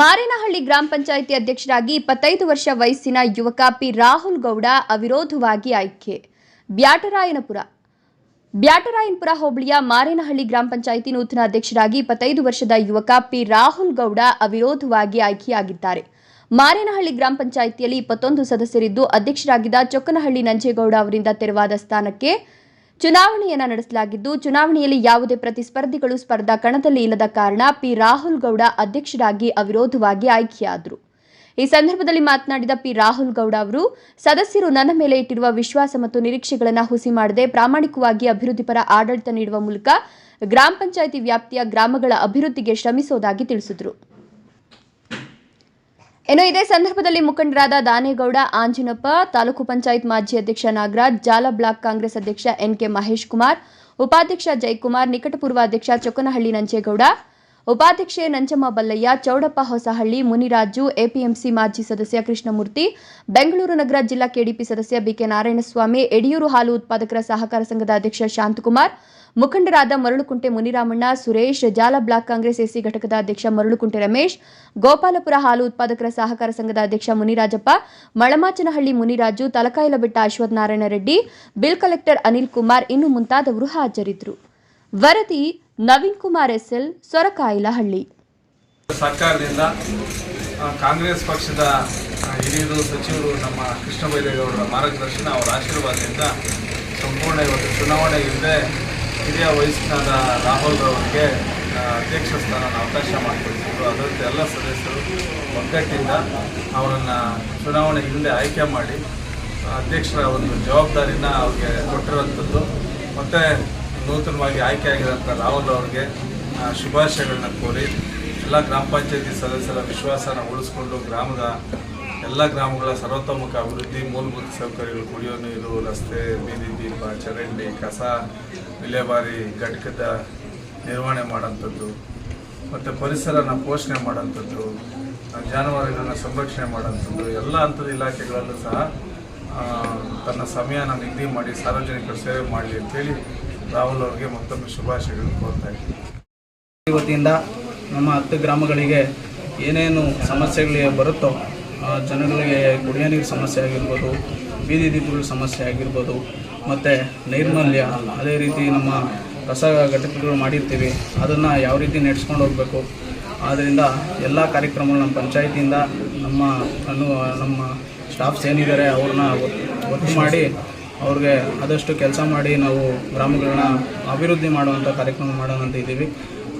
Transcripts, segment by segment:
ಮಾರೇನಹಳ್ಳಿ ಗ್ರಾಮ ಪಂಚಾಯಿತಿ ಅಧ್ಯಕ್ಷರಾಗಿ ಇಪ್ಪತ್ತೈದು ವರ್ಷ ವಯಸ್ಸಿನ ಯುವಕ ಪಿ ರಾಹುಲ್ ಗೌಡ ಅವಿರೋಧವಾಗಿ ಆಯ್ಕೆ. ಬ್ಯಾಟರಾಯನಪುರ. ಬ್ಯಾಟರಾಯನಪುರ ಹೋಬಳಿಯ ಮಾರೇನಹಳ್ಳಿ ಗ್ರಾಮ ಪಂಚಾಯಿತಿ ನೂತನ ಅಧ್ಯಕ್ಷರಾಗಿ ಇಪ್ಪತ್ತೈದು ವರ್ಷದ ಯುವಕ ಪಿ ರಾಹುಲ್ ಗೌಡ ಅವಿರೋಧವಾಗಿ ಆಯ್ಕೆಯಾಗಿದ್ದಾರೆ. ಮಾರೇನಹಳ್ಳಿ ಗ್ರಾಮ ಪಂಚಾಯಿತಿಯಲ್ಲಿ ಇಪ್ಪತ್ತೊಂದು ಸದಸ್ಯರಿದ್ದು, ಅಧ್ಯಕ್ಷರಾಗಿದ್ದ ಚೊಕ್ಕನಹಳ್ಳಿ ನಂಜೇಗೌಡ ಅವರಿಂದ ತೆರವಾದ ಸ್ಥಾನಕ್ಕೆ ಚುನಾವಣೆಯನ್ನ ನಡೆಸಲಾಗಿದ್ದು, ಚುನಾವಣೆಯಲ್ಲಿ ಯಾವುದೇ ಪ್ರತಿಸ್ಪರ್ಧಿಗಳು ಸ್ಪರ್ಧಾ ಕಣದಲ್ಲಿ ಇಲ್ಲದ ಕಾರಣ ಪಿ. ರಾಹುಲ್ ಗೌಡ ಅಧ್ಯಕ್ಷರಾಗಿ ಅವಿರೋಧವಾಗಿ ಆಯ್ಕೆಯಾದರು. ಈ ಸಂದರ್ಭದಲ್ಲಿ ಮಾತನಾಡಿದ ಪಿ. ರಾಹುಲ್ ಗೌಡ ಅವರು, ಸದಸ್ಯರು ನನ್ನ ಮೇಲೆ ಇಟ್ಟಿರುವ ವಿಶ್ವಾಸ ಮತ್ತು ನಿರೀಕ್ಷೆಗಳನ್ನು ಹುಸಿ ಮಾಡದೆ ಪ್ರಾಮಾಣಿಕವಾಗಿ ಅಭಿವೃದ್ಧಿಪರ ಆಡಳಿತ ನೀಡುವ ಮೂಲಕ ಗ್ರಾಮ ಪಂಚಾಯಿತಿ ವ್ಯಾಪ್ತಿಯ ಗ್ರಾಮಗಳ ಅಭಿವೃದ್ಧಿಗೆ ಶ್ರಮಿಸೋದಾಗಿ ತಿಳಿಸಿದರು. ಇನ್ನು ಇದೇ ಸಂದರ್ಭದಲ್ಲಿ ಮುಖಂಡರಾದ ದಾನೇಗೌಡ, ಆಂಜಿನಪ್ಪ, ತಾಲೂಕು ಪಂಚಾಯತ್ ಮಾಜಿ ಅಧ್ಯಕ್ಷ ನಾಗರಾಜ್, ಜಾಲ ಬ್ಲಾಕ್ ಕಾಂಗ್ರೆಸ್ ಅಧ್ಯಕ್ಷ ಎನ್ಕೆ ಮಹೇಶ್ ಕುಮಾರ್, ಉಪಾಧ್ಯಕ್ಷ ಜಯಕುಮಾರ್, ನಿಕಟಪೂರ್ವ ಅಧ್ಯಕ್ಷ ಚೊಕ್ಕನಹಳ್ಳಿ ನಂಜೇಗೌಡ, ಉಪಾಧ್ಯಕ್ಷೆ ನಂಜಮ್ಮ ಬಲ್ಲಯ್ಯ, ಚೌಡಪ್ಪ ಹೊಸಹಳ್ಳಿ, ಮುನಿರಾಜು, ಎಪಿಎಂಸಿ ಮಾಜಿ ಸದಸ್ಯ ಕೃಷ್ಣಮೂರ್ತಿ, ಬೆಂಗಳೂರು ನಗರ ಜಿಲ್ಲಾ ಕೆಡಿಪಿ ಸದಸ್ಯ ಬಿಕೆ ನಾರಾಯಣಸ್ವಾಮಿ ಯಡಿಯೂರು ಹಾಲು ಉತ್ಪಾದಕರ ಸಹಕಾರ ಸಂಘದ ಅಧ್ಯಕ್ಷ ಶಾಂತಕುಮಾರ್ ಮುಖಂಡರಾದ ಮರಳುಕುಂಟೆ ಮುನಿರಾಮಣ್ಣ, ಸುರೇಶ್, ಜಾಲ ಬ್ಲಾಕ್ ಕಾಂಗ್ರೆಸ್ ಎಸಿ ಘಟಕದ ಅಧ್ಯಕ್ಷ ಮರಳುಕುಂಟೆ ರಮೇಶ್, ಗೋಪಾಲಪುರ ಹಾಲು ಉತ್ಪಾದಕರ ಸಹಕಾರ ಸಂಘದ ಅಧ್ಯಕ್ಷ ಮುನಿರಾಜಪ್ಪ, ಮಳಮಾಚನಹಳ್ಳಿ ಮುನಿರಾಜು, ತಲಕಾಯಲಬೆಟ್ಟ ಅಶ್ವಥ್ ನಾರಾಯಣ ರೆಡ್ಡಿ, ಬಿಲ್ ಕಲೆಕ್ಟರ್ ಅನಿಲ್ ಕುಮಾರ್ ಇನ್ನು ಮುಂತಾದವರು ಹಾಜರಿದ್ದರು. ವರದಿ ನವೀನ್ ಕುಮಾರ್ ಎಸ್ಎಲ್, ಸೊರಕಾಯಿಲಹಳ್ಳಿ. ಸರ್ಕಾರದಿಂದ ಕಾಂಗ್ರೆಸ್ ಪಕ್ಷದ ಹಿರಿಯರು, ಸಚಿವರು ನಮ್ಮ ಕೃಷ್ಣ ಬೈರೇಗೌಡರ ಮಾರ್ಗದರ್ಶನ, ಅವರ ಆಶೀರ್ವಾದದಿಂದ ಸಂಪೂರ್ಣ ಇವತ್ತು ಚುನಾವಣೆ ಹಿಂದೆ ಹಿರಿಯ ವಯಸ್ಸಿನಾದ ರಾಹುಲ್ ಅವರಿಗೆ ಅಧ್ಯಕ್ಷ ಸ್ಥಾನ ಅವಕಾಶ ಮಾಡಿಕೊಡ್ತಿದ್ರು ಅದರಂತೆ ಎಲ್ಲ ಸದಸ್ಯರು ಒಗ್ಗಟ್ಟಿಂದ ಅವರನ್ನು ಚುನಾವಣೆ ಹಿಂದೆ ಆಯ್ಕೆ ಮಾಡಿ, ಅಧ್ಯಕ್ಷರ ಒಂದು ಜವಾಬ್ದಾರಿನ ಅವ್ರಿಗೆ ಕೊಟ್ಟಿರುವಂಥದ್ದು. ಮತ್ತು ನೂತನವಾಗಿ ಆಯ್ಕೆ ಆಗಿರೋಂಥ ರಾಹುಲ್ ಅವ್ರಿಗೆ ಶುಭಾಶಯಗಳನ್ನ ಕೋರಿ, ಎಲ್ಲ ಗ್ರಾಮ ಪಂಚಾಯತಿ ಸದಸ್ಯರ ವಿಶ್ವಾಸನ ಉಳಿಸ್ಕೊಂಡು ಗ್ರಾಮದ ಎಲ್ಲ ಗ್ರಾಮಗಳ ಸರ್ವತೋಮುಖ ಅಭಿವೃದ್ಧಿ, ಮೂಲಭೂತ ಸೌಕರ್ಯಗಳು, ಕುಡಿಯೋ ನೀರು, ರಸ್ತೆ, ಬೀದಿ, ದೀಪ, ಚರಂಡಿ, ಕಸ, ವಿಲೇವಾರಿ, ಘಟಕದ ನಿರ್ವಹಣೆ ಮಾಡೋಂಥದ್ದು ಮತ್ತು ಪರಿಸರನ ಪೋಷಣೆ ಮಾಡೋಂಥದ್ದು ಜಾನುವಾರುಗಳನ್ನು ಸಂರಕ್ಷಣೆ ಮಾಡೋಂಥದ್ದು ಎಲ್ಲ ಹಂತದ ಇಲಾಖೆಗಳಲ್ಲೂ ಸಹ ತನ್ನ ಸಮಯನ ನಿಗದಿ ಮಾಡಿ, ಸಾರ್ವಜನಿಕರು ಸೇವೆ ಮಾಡಲಿ ಅಂತೇಳಿ ರಾಹುಲ್ ಅವರಿಗೆ ಮತ್ತೊಮ್ಮೆ ಶುಭಾಶಯಗಳನ್ನು ಕೋರ್ತಾ ಇದ್ದೀನಿ. ವತಿಯಿಂದ ನಮ್ಮ ಹತ್ತು ಗ್ರಾಮಗಳಿಗೆ ಏನೇನು ಸಮಸ್ಯೆಗಳಿಗೆ ಬರುತ್ತೋ ಜನಗಳಿಗೆ ಕುಡಿಯೋ ನೀರು ಸಮಸ್ಯೆ ಆಗಿರ್ಬೋದು, ಬೀದಿ ದೀಪಗಳ ಸಮಸ್ಯೆ ಆಗಿರ್ಬೋದು, ಮತ್ತು ನೈರ್ಮಲ್ಯ ಅದೇ ರೀತಿ ನಮ್ಮ ಕಸ ಘಟಕಗಳು ಮಾಡಿರ್ತೀವಿ, ಅದನ್ನು ಯಾವ ರೀತಿ ನಡೆಸ್ಕೊಂಡು ಹೋಗಬೇಕು? ಆದ್ದರಿಂದ ಎಲ್ಲ ಕಾರ್ಯಕ್ರಮಗಳು ನಮ್ಮ ಪಂಚಾಯತಿಯಿಂದ ನಮ್ಮ ಅನು, ನಮ್ಮ ಸ್ಟಾಫ್ಸ್ ಏನಿದ್ದಾರೆ ಅವ್ರನ್ನ ಒತ್ತು ಮಾಡಿ ಅವ್ರಿಗೆ ಆದಷ್ಟು ಕೆಲಸ ಮಾಡಿ ನಾವು ಗ್ರಾಮಗಳನ್ನ ಅಭಿವೃದ್ಧಿ ಮಾಡುವಂಥ ಕಾರ್ಯಕ್ರಮ ಮಾಡೋಣ ಅಂತ ಇದ್ದೀವಿ.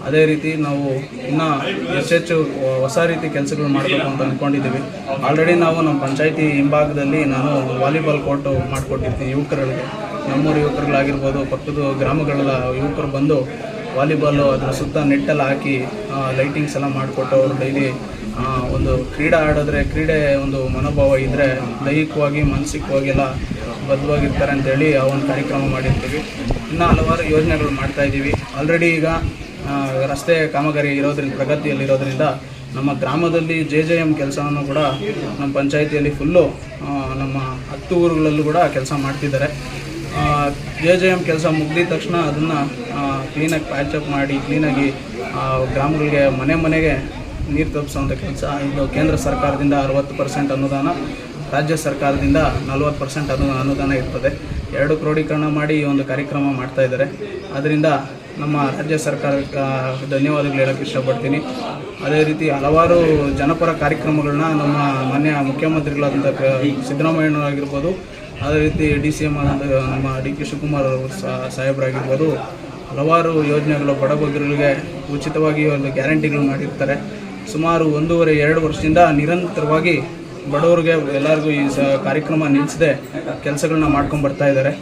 ಅದೇ ರೀತಿ ನಾವು ಇನ್ನೂ ಹೆಚ್ಚೆಚ್ಚು ಹೊಸ ರೀತಿ ಕೆಲಸಗಳು ಮಾಡಬೇಕು ಅಂತ ಅಂದ್ಕೊಂಡಿದ್ದೀವಿ ಆಲ್ರೆಡಿ ನಾವು ನಮ್ಮ ಪಂಚಾಯಿತಿ ಹಿಂಭಾಗದಲ್ಲಿ ನಾನು ವಾಲಿಬಾಲ್ ಕೋರ್ಟು ಮಾಡಿಕೊಟ್ಟಿರ್ತೀನಿ ಯುವಕರಲ್ಲಿ ನಮ್ಮೂರು ಯುವಕರುಗಳಾಗಿರ್ಬೋದು, ಪಕ್ಕದ ಗ್ರಾಮಗಳ ಯುವಕರು ಬಂದು ವಾಲಿಬಾಲು ಅದರ ಸುತ್ತ ನೆಟ್ಟೆಲ್ಲ ಹಾಕಿ ಲೈಟಿಂಗ್ಸ್ ಎಲ್ಲ ಮಾಡಿಕೊಟ್ಟು ಅವರು ಡೈಲಿ ಒಂದು ಕ್ರೀಡೆ ಆಡಿದ್ರೆ, ಕ್ರೀಡೆ ಒಂದು ಮನೋಭಾವ ಇದ್ದರೆ ದೈಹಿಕವಾಗಿ, ಮಾನಸಿಕವಾಗಿ ಎಲ್ಲ ಬದ್ಧವಾಗಿರ್ತಾರೆ ಅಂತೇಳಿ ಆ ಒಂದು ಕಾರ್ಯಕ್ರಮ ಮಾಡಿರ್ತೀವಿ. ಇನ್ನು ಹಲವಾರು ಯೋಜನೆಗಳು ಮಾಡ್ತಾಯಿದ್ದೀವಿ ಆಲ್ರೆಡಿ ಈಗ ರಸ್ತೆ ಕಾಮಗಾರಿ ಇರೋದ್ರಿಂದ ಪ್ರಗತಿಯಲ್ಲಿರೋದ್ರಿಂದ ನಮ್ಮ ಗ್ರಾಮದಲ್ಲಿ ಜೆ ಜೆ ಎಂ ಕೆಲಸವನ್ನು ಕೂಡ ನಮ್ಮ ಪಂಚಾಯಿತಿಯಲ್ಲಿ ಫುಲ್ಲು ನಮ್ಮ ಹತ್ತು ಊರುಗಳಲ್ಲೂ ಕೂಡ ಕೆಲಸ ಮಾಡ್ತಿದ್ದಾರೆ. ಜೆ ಜೆ ಎಂ ಕೆಲಸ ಮುಗಿದ ತಕ್ಷಣ ಅದನ್ನು ಕ್ಲೀನಾಗಿ ಪ್ಯಾಚಪ್ ಮಾಡಿ ಕ್ಲೀನಾಗಿ ಗ್ರಾಮಗಳಿಗೆ ಮನೆ ಮನೆಗೆ ನೀರು ತಲುಪಿಸುವಂಥ ಕೆಲಸ. ಇದು ಕೇಂದ್ರ ಸರ್ಕಾರದಿಂದ ಅರವತ್ತು ಪರ್ಸೆಂಟ್ ಅನುದಾನ, ರಾಜ್ಯ ಸರ್ಕಾರದಿಂದ ನಲ್ವತ್ತು ಪರ್ಸೆಂಟ್ ಅನು ಅನುದಾನ ಇರ್ತದೆ. ಎರಡು ಕ್ರೋಢೀಕರಣ ಮಾಡಿ ಈ ಒಂದು ಕಾರ್ಯಕ್ರಮ ಮಾಡ್ತಾಯಿದ್ದಾರೆ ಅದರಿಂದ ನಮ್ಮ ರಾಜ್ಯ ಸರ್ಕಾರಕ್ಕೆ ಧನ್ಯವಾದಗಳು ಹೇಳೋಕ್ಕೆ ಇಷ್ಟಪಡ್ತೀನಿ. ಅದೇ ರೀತಿ ಹಲವಾರು ಜನಪರ ಕಾರ್ಯಕ್ರಮಗಳನ್ನ ನಮ್ಮ ಮಾನ್ಯ ಮುಖ್ಯಮಂತ್ರಿಗಳಾದಂಥ ಸಿದ್ದರಾಮಯ್ಯನವರಾಗಿರ್ಬೋದು, ಅದೇ ರೀತಿ ಡಿ ಸಿ ಎಂ ಆದಂಥ ನಮ್ಮ ಡಿ ಕೆ ಶಿವಕುಮಾರ್ ಅವರು ಸಾಹೇಬರಾಗಿರ್ಬೋದು, ಹಲವಾರು ಯೋಜನೆಗಳು ಬಡಬಗ್ಗರಿಗೆ ಉಚಿತವಾಗಿ ಒಂದು ಗ್ಯಾರಂಟಿಗಳು ಮಾಡಿರ್ತಾರೆ. ಸುಮಾರು ಒಂದೂವರೆ, ಎರಡು ವರ್ಷದಿಂದ ನಿರಂತರವಾಗಿ ಬಡವರಿಗೆ ಎಲ್ಲರಿಗೂ ಈ ಕಾರ್ಯಕ್ರಮ ನಿಲ್ಲಿಸದೆ ಕೆಲಸಗಳನ್ನ ಮಾಡ್ಕೊಂಡು ಬರ್ತಾ ಇದ್ದಾರೆ.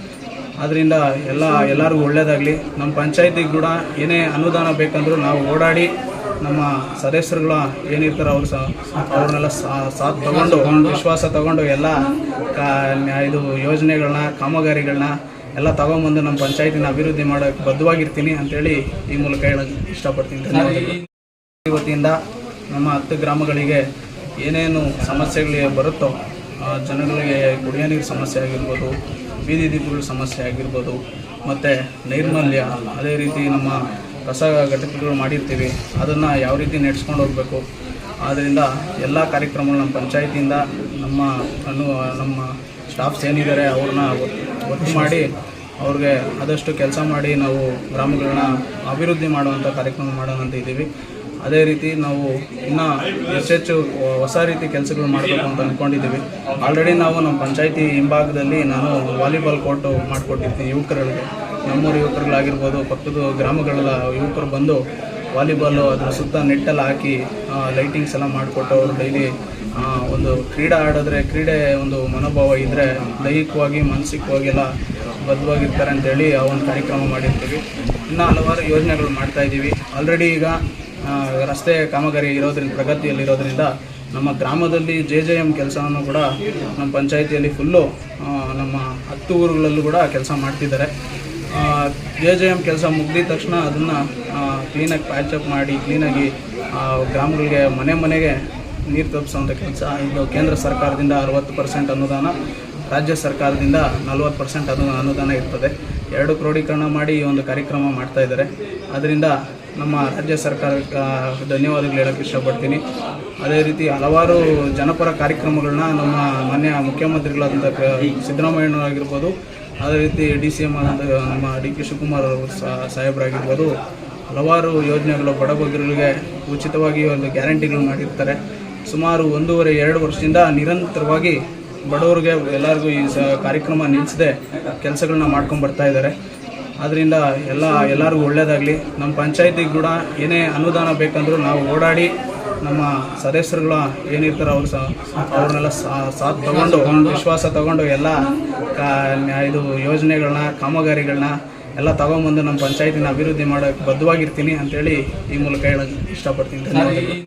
ಆದ್ದರಿಂದ ಎಲ್ಲ ಎಲ್ಲರಿಗೂ ಒಳ್ಳೆಯದಾಗಲಿ ನಮ್ಮ ಪಂಚಾಯತಿಗೆ ಕೂಡ ಏನೇ ಅನುದಾನ ಬೇಕಂದರೂ ನಾವು ಓಡಾಡಿ ನಮ್ಮ ಸದಸ್ಯರುಗಳ ಏನಿರ್ತಾರೋ ಅವ್ರು ಸಹ ಅವ್ರನ್ನೆಲ್ಲ ಸಾಥ್ ತಗೊಂಡು, ವಿಶ್ವಾಸ ತಗೊಂಡು ಎಲ್ಲ ಕಾ, ಇದು ಯೋಜನೆಗಳನ್ನ, ಕಾಮಗಾರಿಗಳನ್ನ ಎಲ್ಲ ತಗೊಂಬಂದು ನಮ್ಮ ಪಂಚಾಯತಿನ ಅಭಿವೃದ್ಧಿ ಮಾಡೋಕ್ಕೆ ಬದ್ಧವಾಗಿರ್ತೀನಿ ಅಂತೇಳಿ ಈ ಮೂಲಕ ಹೇಳೋಕ್ಕೆ ಇಷ್ಟಪಡ್ತೀನಿ. ವತಿಯಿಂದ ನಮ್ಮ ಹತ್ತು ಗ್ರಾಮಗಳಿಗೆ ಏನೇನು ಸಮಸ್ಯೆಗಳಿಗೆ ಬರುತ್ತೋ ಜನಗಳಿಗೆ ಕುಡಿಯೋ ನೀರು ಸಮಸ್ಯೆ ಆಗಿರ್ಬೋದು ಬೀದಿ ದೀಪಗಳ ಸಮಸ್ಯೆ ಆಗಿರ್ಬೋದು, ಮತ್ತು ನೈರ್ಮಲ್ಯ, ಅದೇ ರೀತಿ ನಮ್ಮ ಕಸ ಘಟಕಗಳು ಮಾಡಿರ್ತೀವಿ, ಅದನ್ನು ಯಾವ ರೀತಿ ನಡೆಸ್ಕೊಂಡು ಹೋಗಬೇಕು? ಆದ್ದರಿಂದ ಎಲ್ಲ ಕಾರ್ಯಕ್ರಮಗಳು ನಮ್ಮ ಪಂಚಾಯತಿಯಿಂದ ನಮ್ಮ ಅನು, ನಮ್ಮ ಸ್ಟಾಫ್ಸ್ ಏನಿದ್ದಾರೆ ಅವ್ರನ್ನ ಒತ್ತು- ಮಾಡಿ ಅವ್ರಿಗೆ ಆದಷ್ಟು ಕೆಲಸ ಮಾಡಿ ನಾವು ಗ್ರಾಮಗಳನ್ನ ಅಭಿವೃದ್ಧಿ ಮಾಡುವಂಥ ಕಾರ್ಯಕ್ರಮ ಮಾಡೋಣ ಅಂತ ಇದ್ದೀವಿ. ಅದೇ ರೀತಿ ನಾವು ಇನ್ನೂ ಹೆಚ್ಚೆಚ್ಚು ಹೊಸ ರೀತಿ ಕೆಲಸಗಳು ಮಾಡಬೇಕು ಅಂತ ಅಂದ್ಕೊಂಡಿದ್ದೀವಿ ಆಲ್ರೆಡಿ ನಾವು ನಮ್ಮ ಪಂಚಾಯಿತಿ ಹಿಂಭಾಗದಲ್ಲಿ ನಾನು ವಾಲಿಬಾಲ್ ಕೋರ್ಟು ಮಾಡಿಕೊಟ್ಟಿರ್ತೀನಿ ಯುವಕರಲ್ಲಿ ನಮ್ಮೂರು ಯುವಕರುಗಳಾಗಿರ್ಬೋದು ಪಕ್ಕದ ಗ್ರಾಮಗಳ ಯುವಕರು ಬಂದು ವಾಲಿಬಾಲು ಅದರ ಸುತ್ತ ನೆಟ್ಟಲ್ಲಿ ಹಾಕಿ ಲೈಟಿಂಗ್ಸ್ ಎಲ್ಲ ಮಾಡಿಕೊಟ್ಟು ಅವರು ಡೈಲಿ ಒಂದು ಕ್ರೀಡೆ ಆಡಿದ್ರೆ, ಕ್ರೀಡೆ ಒಂದು ಮನೋಭಾವ ಇದ್ದರೆ ದೈಹಿಕವಾಗಿ, ಮಾನಸಿಕವಾಗಿ ಎಲ್ಲ ಬದ್ಧವಾಗಿರ್ತಾರೆ ಅಂತೇಳಿ ಆ ಒಂದು ಕಾರ್ಯಕ್ರಮ ಮಾಡಿರ್ತೀವಿ. ಇನ್ನೂ ಹಲವಾರು ಯೋಜನೆಗಳು ಮಾಡ್ತಾಯಿದ್ದೀವಿ ಆಲ್ರೆಡಿ ಈಗ ರಸ್ತೆ ಕಾಮಗಾರಿ ಇರೋದ್ರಿಂದ ಪ್ರಗತಿಯಲ್ಲಿರೋದ್ರಿಂದ ನಮ್ಮ ಗ್ರಾಮದಲ್ಲಿ ಜೆ ಜೆ ಎಂ ಕೆಲಸವನ್ನು ಕೂಡ ನಮ್ಮ ಪಂಚಾಯಿತಿಯಲ್ಲಿ ಫುಲ್ಲು ನಮ್ಮ ಹತ್ತು ಊರುಗಳಲ್ಲೂ ಕೂಡ ಕೆಲಸ ಮಾಡ್ತಿದ್ದಾರೆ. ಜೆ ಜೆ ಎಂ ಕೆಲಸ ಮುಗಿದ ತಕ್ಷಣ ಅದನ್ನು ಕ್ಲೀನಾಗಿ ಪ್ಯಾಚಪ್ ಮಾಡಿ ಕ್ಲೀನಾಗಿ ಗ್ರಾಮಗಳಿಗೆ ಮನೆ ಮನೆಗೆ ನೀರು ತಪ್ಪಿಸುವಂಥ ಕೆಲಸ. ಇದು ಕೇಂದ್ರ ಸರ್ಕಾರದಿಂದ ಅರವತ್ತು ಪರ್ಸೆಂಟ್ ಅನುದಾನ, ರಾಜ್ಯ ಸರ್ಕಾರದಿಂದ ನಲ್ವತ್ತು ಪರ್ಸೆಂಟ್ ಅನು ಅನುದಾನ ಇರ್ತದೆ. ಎರಡು ಕ್ರೋಢೀಕರಣ ಮಾಡಿ ಈ ಒಂದು ಕಾರ್ಯಕ್ರಮ ಮಾಡ್ತಾ ಇದ್ದಾರೆ. ಅದರಿಂದ ನಮ್ಮ ರಾಜ್ಯ ಸರ್ಕಾರಕ್ಕೆ ಧನ್ಯವಾದಗಳು ಹೇಳೋಕ್ಕೆ ಇಷ್ಟಪಡ್ತೀನಿ. ಅದೇ ರೀತಿ ಹಲವಾರು ಜನಪರ ಕಾರ್ಯಕ್ರಮಗಳನ್ನ ನಮ್ಮ ಮಾನ್ಯ ಮುಖ್ಯಮಂತ್ರಿಗಳಾದಂಥ ಸಿದ್ದರಾಮಯ್ಯನವರಾಗಿರ್ಬೋದು ಅದೇ ರೀತಿ ಡಿ ಸಿ ಎಂ ಆದಂಥ ನಮ್ಮ ಡಿ ಕೆ ಶಿವಕುಮಾರ್ ಅವರು ಸಾಹೇಬರಾಗಿರ್ಬೋದು, ಹಲವಾರು ಯೋಜನೆಗಳು ಬಡಬಗ್ಗರಿಗೆ ಉಚಿತವಾಗಿ ಒಂದು ಗ್ಯಾರಂಟಿಗಳು ಮಾಡಿರ್ತಾರೆ. ಸುಮಾರು ಒಂದೂವರೆ, ಎರಡು ವರ್ಷದಿಂದ ನಿರಂತರವಾಗಿ ಬಡವರಿಗೆ ಎಲ್ಲರಿಗೂ ಈ ಸ, ಕಾರ್ಯಕ್ರಮ ನಿಲ್ಲಿಸದೆ ಕೆಲಸಗಳನ್ನ ಮಾಡ್ಕೊಂಡು ಬರ್ತಾ ಇದ್ದಾರೆ. ಆದ್ದರಿಂದ ಎಲ್ಲ ಎಲ್ಲರಿಗೂ ಒಳ್ಳೆಯದಾಗಲಿ ನಮ್ಮ ಪಂಚಾಯತಿಗೆ ಕೂಡ ಏನೇ ಅನುದಾನ ಬೇಕಂದರೂ ನಾವು ಓಡಾಡಿ ನಮ್ಮ ಸದಸ್ಯರುಗಳ ಏನಿರ್ತಾರೋ ಅವ್ರು ಸಹ ಅವ್ರನ್ನೆಲ್ಲ ಸಾಥ್ ತಗೊಂಡು, ವಿಶ್ವಾಸ ತಗೊಂಡು ಎಲ್ಲ ಇದು ಯೋಜನೆಗಳನ್ನ, ಕಾಮಗಾರಿಗಳನ್ನ ಎಲ್ಲ ತಗೊಂಬಂದು ನಮ್ಮ ಪಂಚಾಯತಿನ ಅಭಿವೃದ್ಧಿ ಮಾಡೋಕ್ಕೆ ಬದ್ಧವಾಗಿರ್ತೀನಿ ಅಂತೇಳಿ ಈ ಮೂಲಕ ಹೇಳೋಕ್ಕೆ ಇಷ್ಟಪಡ್ತೀನಿ.